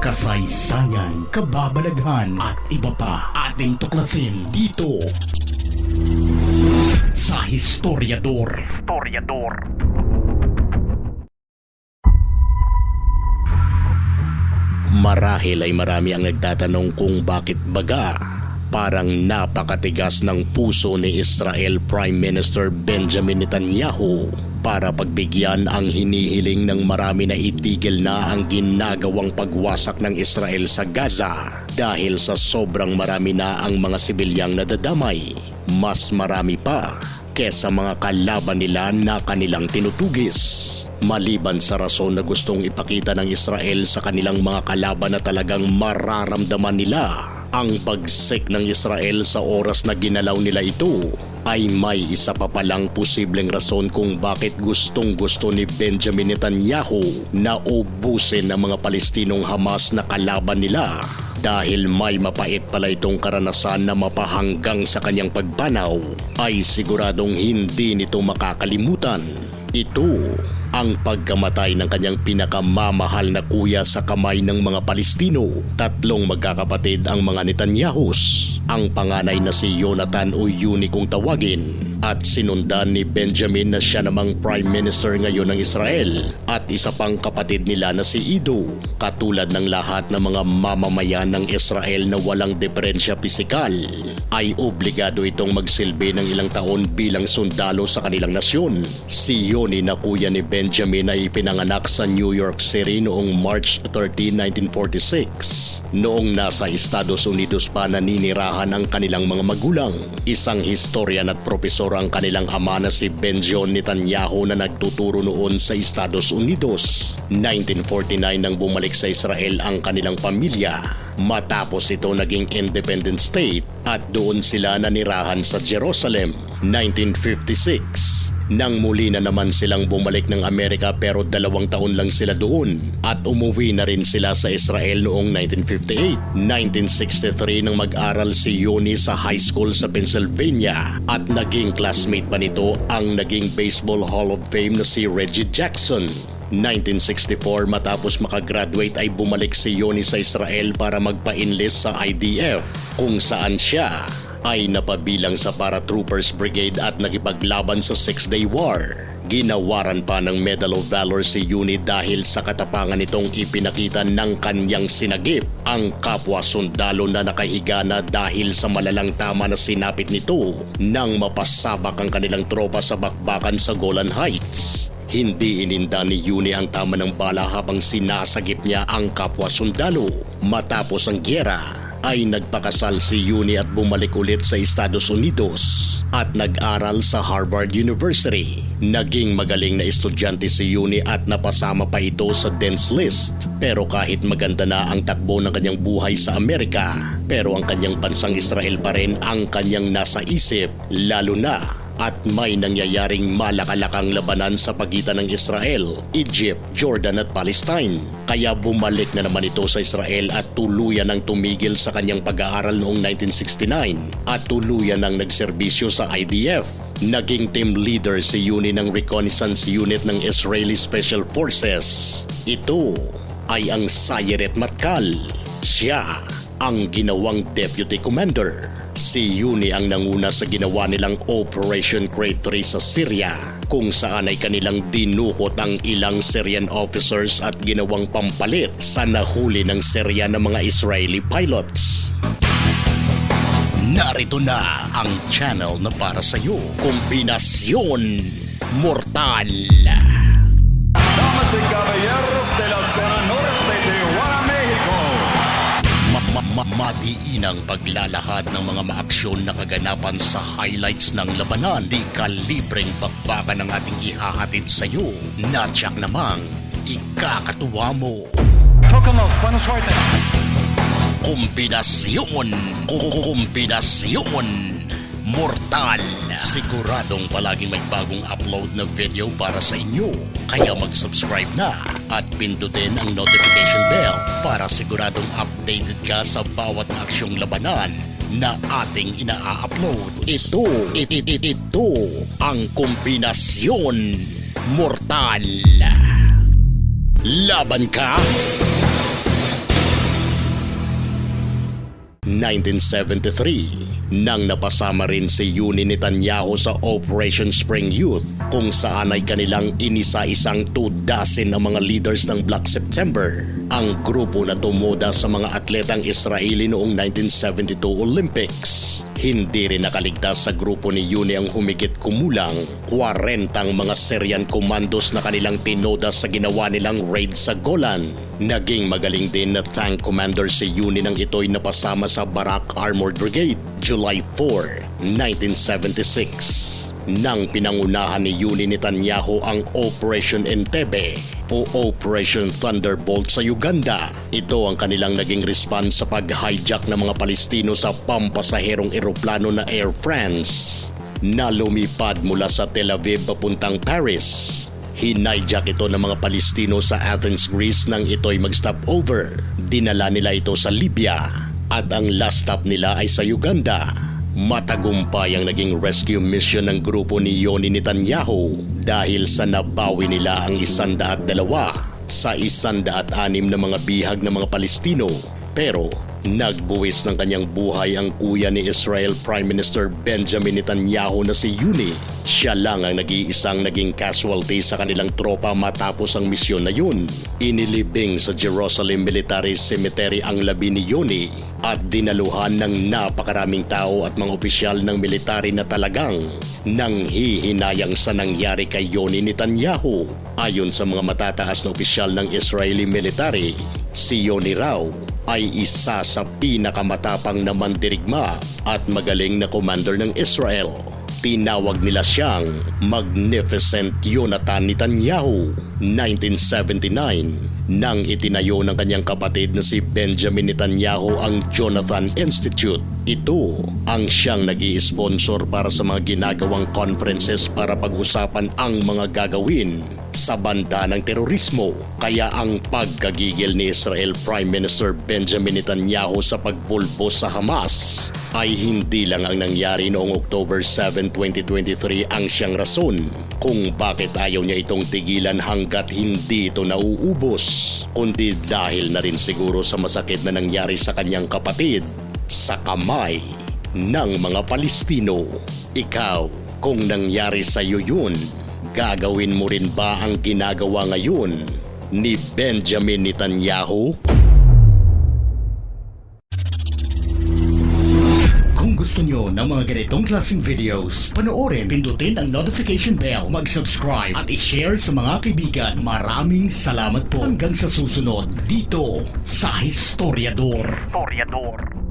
kasaysayan, kababalaghan at iba pa ating tuklasin dito sa Historiador. Historiador. Marahil ay marami ang nagtatanong kung bakit baga parang napakatigas ng puso ni Israel Prime Minister Benjamin Netanyahu para pagbigyan ang hinihiling ng marami na itigil na ang ginagawang pagwasak ng Israel sa Gaza dahil sa sobrang marami na ang mga sibilyang nadadamay. Mas marami pa kesa mga kalaban nila na kanilang tinutugis. Maliban sa rason na gustong ipakita ng Israel sa kanilang mga kalaban na talagang mararamdaman nila ang pagsik ng Israel sa oras na ginalaw nila ito ay may isa pa palang posibleng rason kung bakit gustong gusto ni Benjamin Netanyahu na ubusin ng mga Palestinong Hamas na kalaban nila dahil may mapait pala itong karanasan na mapahanggang sa kanyang pagpanaw ay siguradong hindi nito makakalimutan. Ito ang pagkamatay ng kanyang pinakamamahal na kuya sa kamay ng mga Palestino. Tatlong magkakapatid ang mga Netanyahus. Ang panganay na si Jonathan o Yuni kung tawagin at sinundan ni Benjamin na siya namang Prime Minister ngayon ng Israel at isa pang kapatid nila na si Ido. Katulad ng lahat ng mga mamamayan ng Israel na walang diferensya pisikal ay obligado itong magsilbi ng ilang taon bilang sundalo sa kanilang nasyon. Si Yoni na kuya ni Benjamin ay pinanganak sa New York City noong March 13, 1946. Noong nasa Estados Unidos pa naninirahan ang kanilang mga magulang. Isang historian at propesor ang kanilang ama na si Benjon Netanyahu na nagtuturo noon sa Estados Unidos. 1949 nang bumalik sa Israel ang kanilang pamilya. Matapos ito naging independent state at doon sila nanirahan sa Jerusalem. 1956 nang muli na naman silang bumalik ng Amerika pero dalawang taon lang sila doon at umuwi na rin sila sa Israel noong 1958. 1963 nang mag-aral si Yoni sa high school sa Pennsylvania at naging classmate pa nito ang naging Baseball Hall of Fame na si Reggie Jackson. 1964 matapos makagraduate ay bumalik si Yoni sa Israel para magpa-enlist sa IDF kung saan siya ay napabilang sa Paratroopers Brigade at nagipaglaban sa Six-Day War. Ginawaran pa ng Medal of Valor si Yuni dahil sa katapangan nitong ipinakita ng kanyang sinagip ang kapwa sundalo na nakahiga na dahil sa malalang tama na sinapit nito nang mapasabak ang kanilang tropa sa bakbakan sa Golan Heights. Hindi ininda ni Yuni ang tama ng bala habang sinasagip niya ang kapwa sundalo. Matapos ang gyera, ay nagpakasal si Yuni at bumalik ulit sa Estados Unidos at nag-aral sa Harvard University. Naging magaling na estudyante si Yuni at napasama pa ito sa Dens List. Pero kahit maganda na ang takbo ng kanyang buhay sa Amerika, pero ang kanyang bansang Israel pa rin ang kanyang nasa isip, lalo na at may nangyayaring malakalakang labanan sa pagitan ng Israel, Egypt, Jordan at Palestine. Kaya bumalik na naman ito sa Israel at tuluyan ng tumigil sa kanyang pag-aaral noong 1969 at tuluyan ng nagserbisyo sa IDF. Naging team leader si Uni ng Reconnaissance Unit ng Israeli Special Forces. Ito ay ang Sayeret Matkal. Siya ang ginawang deputy commander. Si Yuni ang nanguna sa ginawa nilang Operation Great 3 sa Syria kung saan ay kanilang dinukot ang ilang Syrian officers at ginawang pampalit sa nahuli ng Syria ng mga Israeli pilots. Narito na ang channel na para sa iyo, Kombinasyon Mortal. Damas y ma- madiinang paglalahad ng mga maaksyon na kaganapan sa highlights ng labanan. Di kalibreng bakbakan ng ating ihahatid sa iyo. Natsak namang ikakatuwa mo. Tócalo, buena suerte. Kombinasyon! Kombinasyon! Mortal! Siguradong palaging may bagong upload na video para sa inyo. Kaya mag-subscribe na at pindutin ang notification bell para siguradong updated ka sa bawat aksyong labanan na ating ina-upload. Ito, it, it, it, ito ang kombinasyon mortal. Laban ka? 1973 nang napasama rin si Yuni Netanyahu sa Operation Spring Youth kung saan ay kanilang inisa-isang two dozen ng mga leaders ng Black September. Ang grupo na tumuda sa mga atletang Israeli noong 1972 Olympics. Hindi rin nakaligtas sa grupo ni Yuni ang humigit kumulang 40 mga Syrian commandos na kanilang tinoda sa ginawa nilang raid sa Golan. Naging magaling din na tank commander si Yuni nang ito'y napasama sa Barak Armored Brigade July 4, 1976 nang pinangunahan ni Yuni Netanyahu ang Operation Entebbe o Operation Thunderbolt sa Uganda. Ito ang kanilang naging response sa pag-hijack ng mga Palestino sa pampasaherong eroplano na Air France na lumipad mula sa Tel Aviv papuntang Paris. Hinijak ito ng mga Palestino sa Athens, Greece nang ito'y mag-stop over. Dinala nila ito sa Libya at ang last stop nila ay sa Uganda. Matagumpay ang naging rescue mission ng grupo ni Yoni Netanyahu dahil sa nabawi nila ang isandaat dalawa sa isandaat anim na mga bihag ng mga Palestino. Pero nagbuwis ng kanyang buhay ang kuya ni Israel Prime Minister Benjamin Netanyahu na si Yuni. Siya lang ang nag-iisang naging casualty sa kanilang tropa matapos ang misyon na yun. Inilibing sa Jerusalem Military Cemetery ang labi ni Yoni at dinaluhan ng napakaraming tao at mga opisyal ng military na talagang nanghihinayang sa nangyari kay Yoni Netanyahu. Ayon sa mga matataas na opisyal ng Israeli military, si Yoni raw ay isa sa pinakamatapang na mandirigma at magaling na commander ng Israel. Tinawag nila siyang Magnificent Jonathan Netanyahu 1979 nang itinayo ng kanyang kapatid na si Benjamin Netanyahu ang Jonathan Institute. Ito ang siyang nag sponsor para sa mga ginagawang conferences para pag-usapan ang mga gagawin sa banta ng terorismo. Kaya ang pagkagigil ni Israel Prime Minister Benjamin Netanyahu sa pagpulbos sa Hamas ay hindi lang ang nangyari noong October 7, 2023 ang siyang rason kung bakit ayaw niya itong tigilan hanggat hindi ito nauubos, kundi dahil na rin siguro sa masakit na nangyari sa kanyang kapatid sa kamay ng mga Palestino. Ikaw, kung nangyari sa iyo yun, gagawin mo rin ba ang ginagawa ngayon ni Benjamin Netanyahu? Kung gusto nyo ng mga ganitong klaseng videos, panoorin, pindutin ang notification bell, mag-subscribe at i-share sa mga kaibigan. Maraming salamat po hanggang sa susunod dito sa Historiador. Historiador.